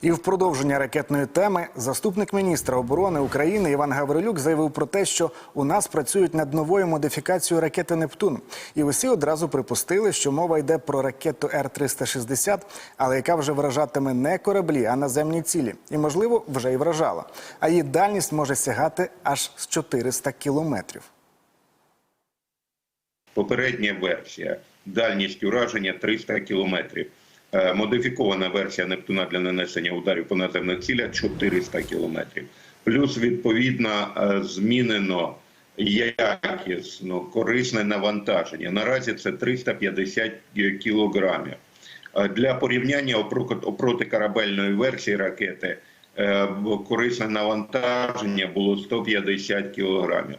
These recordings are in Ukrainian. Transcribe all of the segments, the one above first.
І в продовження ракетної теми заступник міністра оборони України Іван Гаврилюк заявив про те, що у нас працюють над новою модифікацією ракети Нептун. І усі одразу припустили, що мова йде про ракету Р-360, але яка вже вражатиме не кораблі, а наземні цілі. І, можливо, вже й вражала. А її дальність може сягати аж з 400 кілометрів. Попередня версія дальність ураження 300 кілометрів. Е, Модифікована версія Нептуна для нанесення ударів по наземних цілях 400 кілометрів. Плюс відповідно е, змінено якісно корисне навантаження. Наразі це 350 кілограмів. Е, Для порівняння протикорабельної версії ракети корисне навантаження було 150 кілограмів.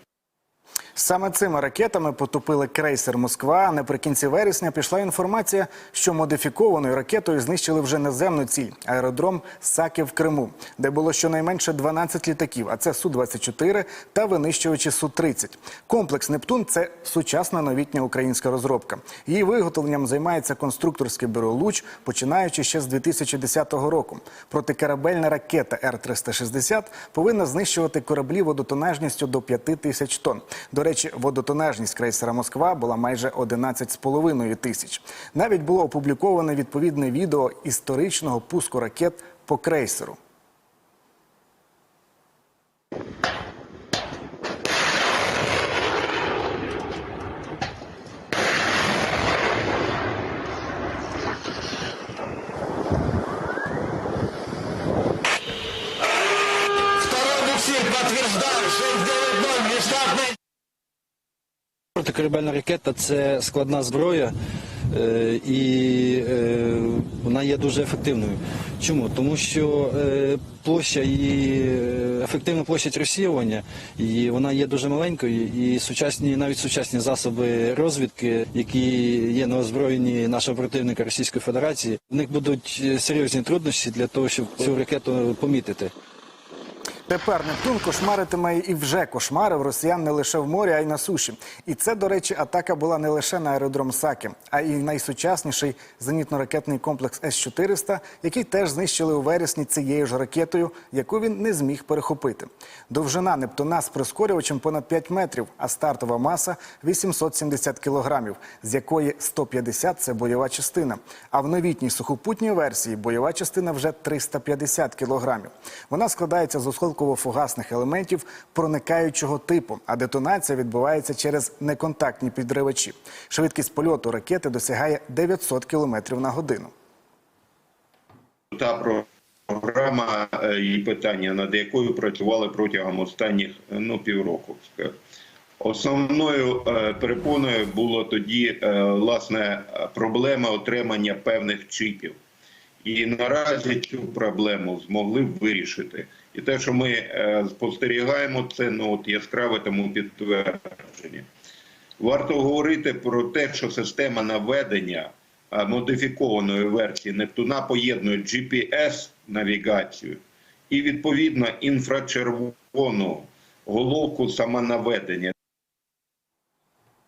Саме цими ракетами потопили крейсер Москва. Наприкінці вересня пішла інформація, що модифікованою ракетою знищили вже наземну ціль аеродром Саки в Криму, де було щонайменше 12 літаків, а це су 24 та винищувачі су 30 Комплекс Нептун це сучасна новітня українська розробка. Її виготовленням займається конструкторське бюро Луч, починаючи ще з 2010 року. Протикорабельна ракета Р-360 повинна знищувати кораблі водотонажністю до 5 тисяч тонн. До речі, водотонажність крейсера Москва була майже 11,5 тисяч. Навіть було опубліковане відповідне відео історичного пуску ракет по крейсеру. Протикорабельна ракета це складна зброя, е, і е, вона є дуже ефективною. Чому? Тому що е, площа і ефективна площадь розсіювання, і вона є дуже маленькою, і сучасні, навіть сучасні засоби розвідки, які є на озброєнні нашого противника Російської Федерації, в них будуть серйозні труднощі для того, щоб цю ракету помітити. Тепер Нептун кошмаритиме і вже кошмарив росіян не лише в морі, а й на суші. І це, до речі, атака була не лише на аеродром Саки, а й найсучасніший зенітно-ракетний комплекс С-400, який теж знищили у вересні цією ж ракетою, яку він не зміг перехопити. Довжина Нептуна з прискорювачем понад 5 метрів, а стартова маса 870 кілограмів, з якої 150 – це бойова частина. А в новітній сухопутній версії бойова частина вже 350 кілограмів. Вона складається з осколково-фугасних елементів проникаючого типу, а детонація відбувається через неконтактні підривачі. Швидкість польоту ракети досягає 900 кілометрів на годину. та програма е, і питання, над якою працювали протягом останніх е, ну, півроку. Основною е, перепоною було тоді власне проблема отримання певних чипів. І наразі цю проблему змогли вирішити. І те, що ми е, спостерігаємо, це ну от яскраве тому підтвердження. Варто говорити про те, що система наведення модифікованої версії Нептуна поєднує GPS-навігацію і відповідно інфрачервону головку самонаведення.